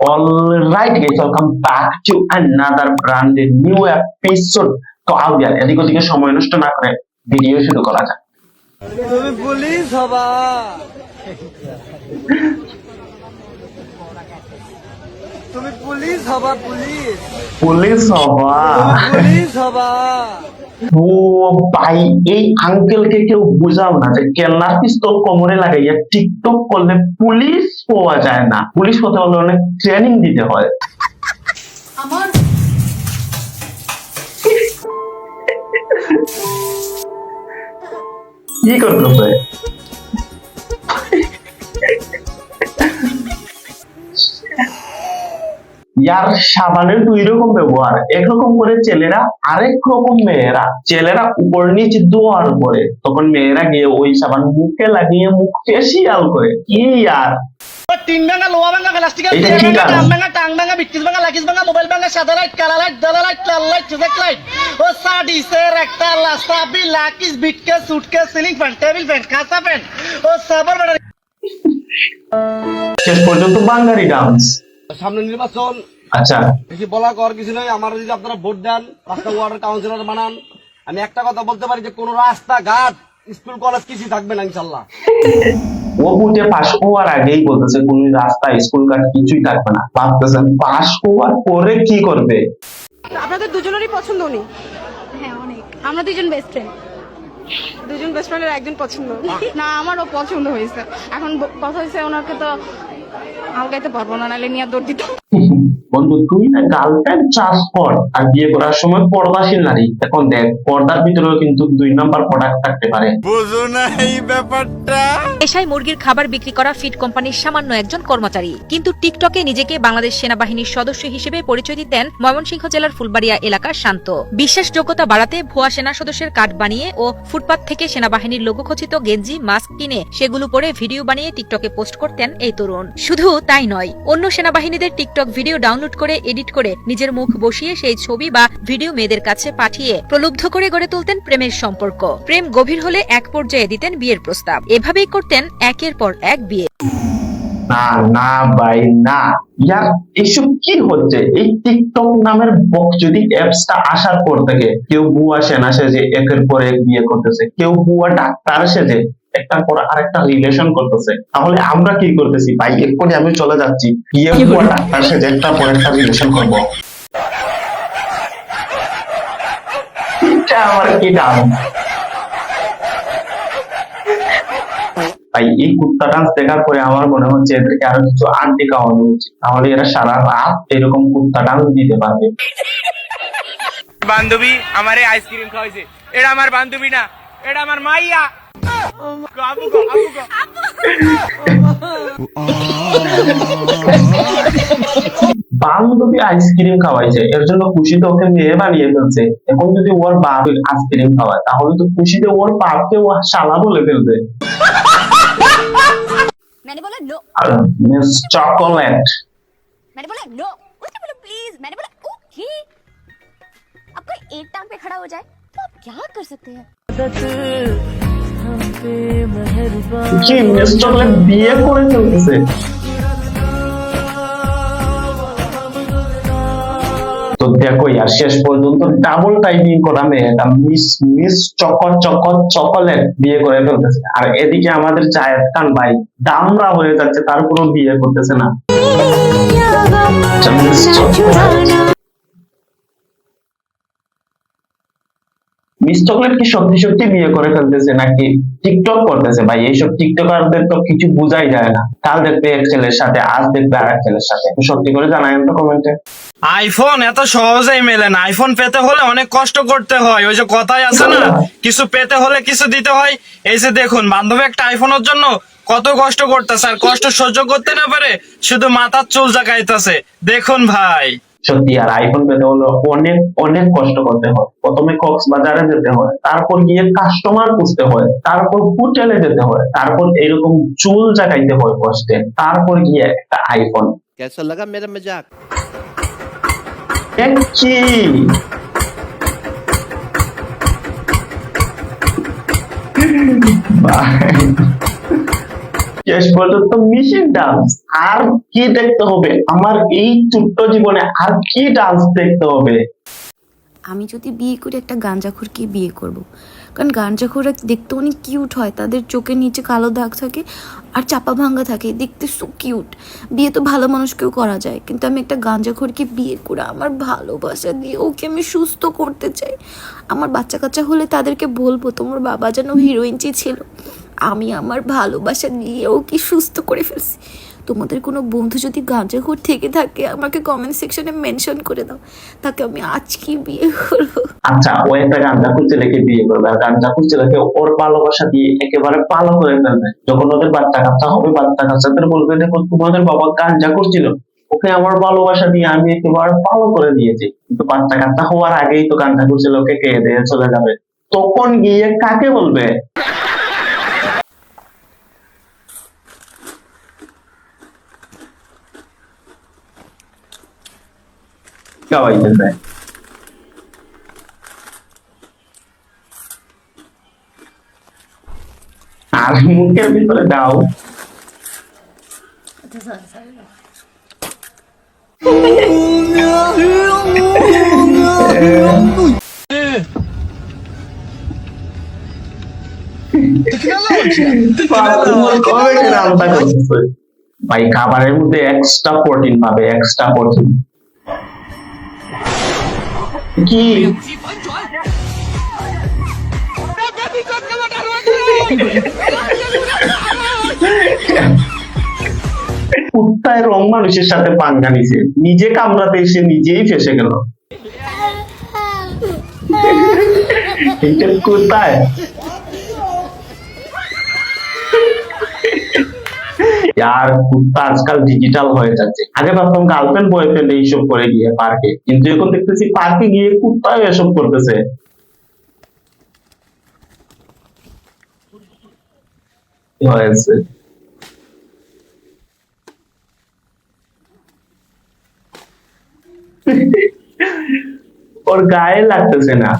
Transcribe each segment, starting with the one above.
Alright guys, welcome back to another brand new episode. তো আউ আউয়াল এদিক ওদিকে সময় নষ্ট না করে ভিডিও শুরু করা যাক। তুমি পুলিশ হবা। তুমি পুলিশ হবা পুলিশ। পুলিশ হবা। পুলিশ হবা। ও ভাই এই আঙ্কেলকে কেউ বুঝাও না যে কেল্লার পিস্তল কোমরে লাগাইয়া টিকটক করলে পুলিশ পাওয়া যায় না। পুলিশ হতে হলে অনেক ট্রেনিং দিতে হয়। আমার কি করতেছে ইয়ার সাবানের দুই রকম ব্যবহার। একরকম করে ছেলেরা আরেক রকম মেয়েরা। ছেলেরা উপর নিচ দোয়ার করে তখন মেয়েরা গিয়ে ওই সাবান মুখে লাগিয়ে মুখ ফেসিয়াল করে। কি ইয়ার? তিন ভাঙা লোহা ভাঙা প্লাস্টিকের এটা চেয়ার কি ভাঙা কাজ? ভাঙা টাং ভাঙা বিটকিস ভাঙা লাকিস ভাঙা মোবাইল ভাঙা সাদা লাইট কালা লাইট দালা লাইট লাল লাইট চুজেক লাইট ও সাডি সের একটা লাস্তা বি লাকিস বিটকেস suitcase ceiling fan table fan কাঁচা ফ্যান ও সাবার শেষ পর্যন্ত বাঙালি ডান্স সামনে নির্বাচন। আচ্ছা। বেশি বলা কর কিছু নয় আমার যদি আপনারা ভোট দেন পাঁচটা ওয়ার্ডের কাউন্সিলর বানান। আমি একটা কথা বলতে পারি যে কোনো রাস্তা ঘাট স্কুল কলেজ কিছু থাকবে না ইনশাল্লাহ। ও বুঝে পাশ হওয়ার আগেই বলতেছে কোন রাস্তা স্কুল কার্ড কিছুই থাকবে না। ভাবতেছেন পাশ হওয়ার পরে কি করবে? আপনাদের দুজনেরই পছন্দ উনি? হ্যাঁ অনেক। আমরা দুজন বেস্ট ফ্রেন্ড দুজন বেস্ট ফ্রেন্ডের একজন পছন্দ। না আমারও পছন্দ হয়েছে। এখন কথা হয়েছে ওনাকে তো আলগাইতে পারব না নাহলে নিয়ে দৌড় দিত বন্ধু তুই না গার্লফ্রেন্ড চাষ কর আর বিয়ে করার সময় পর্দাশীল নারী। এখন দেখ পর্দার ভিতরেও কিন্তু দুই নাম্বার প্রোডাক্ট থাকতে পারে। পেশায় মুরগির খাবার বিক্রি করা ফিড কোম্পানির সামান্য একজন কর্মচারী। কিন্তু টিকটকে নিজেকে বাংলাদেশ সেনাবাহিনীর সদস্য হিসেবে পরিচয় দিতেন ময়মনসিংহ জেলার ফুলবাড়িয়া এলাকার শান্ত। বিশ্বাসযোগ্যতা বাড়াতে ভুয়া সেনা সদস্যের কার্ড বানিয়ে ও ফুটপাত থেকে সেনাবাহিনীর লোগো খচিত গেঞ্জি মাস্ক কিনে সেগুলো পরে ভিডিও বানিয়ে টিকটকে পোস্ট করতেন এই তরুণ। শুধু তাই নয়, অন্য সেনাবাহিনীদের টিকটক ভিডিও ডাউনলোড করে, এডিট করে, নিজের মুখ বসিয়ে সেই ছবি বা ভিডিও মেয়েদের কাছে পাঠিয়ে প্রলুব্ধ করে গড়ে তুলতেন প্রেমের সম্পর্ক। প্রেম গভীর হলে এক পর্যায়ে দিতেন বিয়ের প্রস্তাব। এভাবেই করতেন একের পর এক বিয়ে। না না, ভাই, না। ইয়ার এসব কি হচ্ছে? এই টিকটক নামের যদি অ্যাপসটা আসার পর থেকে কেউ বুয়া সেনা সেজে একের পর এক বিয়ে করতেছে, কেউ বুয়া ডাক্তার সেজে একটার পর আরেকটা রিলেশন করতেছে। তাহলে আমরা কি করতেছি? ভাই এক্ষুনি আমি চলে যাচ্ছি। ডাক্তার সেজে একটার পর একটা রিলেশন করব। আমার কি দাম? ভাই এই কুত্তা ডান্স দেখার পরে আমার মনে হচ্ছে এদেরকে আরও কিছু আন্টি খাওয়ানো উচিত। তাহলে এরা সারা রাত এরকম কুত্তা ডান্স দিতে পারবে। বান্ধবী আমারে আইসক্রিম খাওয়াইছে। এটা আমার বান্ধবী না। এটা আমার মাইয়া। বান্ধবী আইসক্রিম খাওয়াইছে এর জন্য খুশিতে ওকে মেয়ে বানিয়ে ফেলছে এখন যদি ওর বাপ আইসক্রিম খাওয়ায় তাহলে তো খুশিতে ওর বাপকে ও শালা বলে ফেলবে मैंने बोला नो আর মিস চকোলেট मैंने बोला नो उसने बोला प्लीज मैंने बोला ओके अब कोई एक टांग पे खड़ा हो जाए तो आप क्या कर सकते हैं কি মিস চকলেট বিয়ে করে ফেলতেছে। তো দেখো আর শেষ পর্যন্ত ডাবল টাইপিং করা মেয়েটা মিস মিস চকর চকর চকোলেট বিয়ে করে ফেলতেছে। আর এদিকে আমাদের জায়েদ খান ভাই দামরা হয়ে যাচ্ছে তারপরেও বিয়ে করতেছে না আচ্ছা, মিস চকলেট কি সত্যি সত্যি বিয়ে করে ফেলতেছে নাকি টিকটক করতেছে? ভাই, এইসব টিকটকারদের তো কিছু বোঝাই যায় না। কাল দেখবে এক ছেলের সাথে, আজ দেখবে আর এক ছেলের সাথে। সত্যি করে তো কমেন্টে আইফোন এত সহজেই মেলে না। আইফোন পেতে হলে অনেক কষ্ট করতে হয়। ওই যে কথাই আছে না, কিছু পেতে হলে কিছু দিতে হয়। এই যে দেখুন, বান্ধবী একটা আইফোনের জন্য কত কষ্ট করতেছে। আর কষ্ট সহ্য করতে না পারে, শুধু মাথার চুল জাগাইতেছে। দেখুন ভাই। সত্যি আর আইফোন পেতে হলে অনেক অনেক কষ্ট করতে হয়। প্রথমে কক্স বাজারে যেতে হয় তারপর গিয়ে কাস্টমার খুঁজতে হয় তারপর হোটেলে যেতে হয় তারপর এরকম চুল জাগাইতে হয় কষ্টে তারপর গিয়ে একটা আইফোন কেসা লাগা মেরা মজাক কি Bye. শেষ পর্যন্ত মিশিং ডান্স আর কি দেখতে হবে? আমার এই ছোট্ট জীবনে আর কি ডান্স দেখতে হবে? আমি যদি বিয়ে করে, একটা গাঞ্জাখোরকে বিয়ে করব। কারণ গাঞ্জাখোররা দেখতে অনেক কিউট হয়। তাদের চোখের নিচে কালো দাগ থাকে আর চাপা ভাঙ্গা থাকে। দেখতে সো কিউট বিয়ে তো ভালো মানুষকেও করা যায়। কিন্তু আমি একটা গাঞ্জাখোরকে বিয়ে করে আমার ভালোবাসা দিয়ে ওকে আমি সুস্থ করতে চাই। আমার বাচ্চা কাচ্চা হলে তাদেরকে বলব, তোমার বাবা যেন হিরোইনটি ছিল। আমি আমার ভালোবাসা দিয়ে কি সুস্থ করে ফেলছি? তোমাদের কোনো বন্ধু যদি গাঁজাখোর থেকে থাকে, আমাকে কমেন্ট সেকশনে মেনশন করে দাও। তাকে আমি আজকে বিয়ে করব। আচ্ছা ও একটা গাঞ্জাকুর ছেলেকে বিয়ে করবে, আর গাঞ্জাকুর ছেলেকে ওর ভালোবাসা দিয়ে একেবারে পালো করে ফেলবে। যখন ওদের বাচ্চা কাচ্চা হবে, বাচ্চা কাচ্চাদের বলবে, দেখো, তোমাদের বাবা গাঞ্জা করছিল ওকে আমার ভালোবাসা দিয়ে আমি একেবারে পালো করে দিয়েছি। কিন্তু বাচ্চা কাচ্চা হওয়ার আগেই তো গাঞ্জা করছিল ওকে কে দিয়ে চলে যাবে। তখন গিয়ে কাকে বলবে? খাওয়াইতেছে আর মুখের ভিতরে দাও কবে থেকে রান্না করতেছে? ভাই খাবারের মধ্যে এক্সট্রা প্রোটিন পাবে এক্সট্রা প্রোটিন কি? কুত্তায় রং মানুষের সাথে পাঙ্গা নিছে নিজে কামড়াতে এসে নিজেই ফেসে গেল। এটা আর কুত্তা আজকাল ডিজিটাল হয়ে যাচ্ছে। আগে ভাবতাম গার্লফ্রেন্ড বয়ফ্রেন্ড এইসব করে গিয়ে পার্কে কিন্তু এখন দেখতেছি পার্কে গিয়ে এসব করতেছে। হয়েছে? ওর গায়ে লাগতেছে না।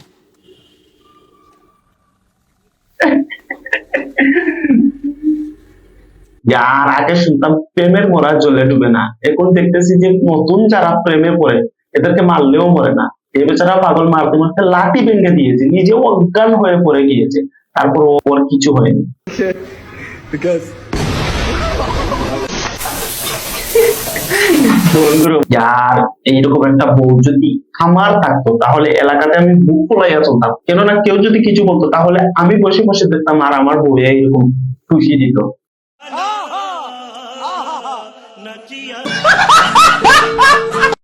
যার আগে শুনতাম প্রেমের মরা জ্বলে ডুবে না এখন দেখতেছি যে নতুন যারা প্রেমে পড়ে এদেরকে মারলেও মরে না এ বেচারা পাগল মারতে মারতে লাঠি ভেঙে দিয়েছে নিজেও অজ্ঞান হয়ে পড়ে গিয়েছে তারপর ও- ওর কিছু হয়নি যার এইরকম একটা বউ যদি আমার থাকতো তাহলে এলাকাতে আমি বুক ফুলাইয়া চলতাম কেননা কেউ যদি কিছু বলতো তাহলে আমি বসে বসে দেখতাম আর আমার বউ এরকম খুশি দিত Ha ha ha!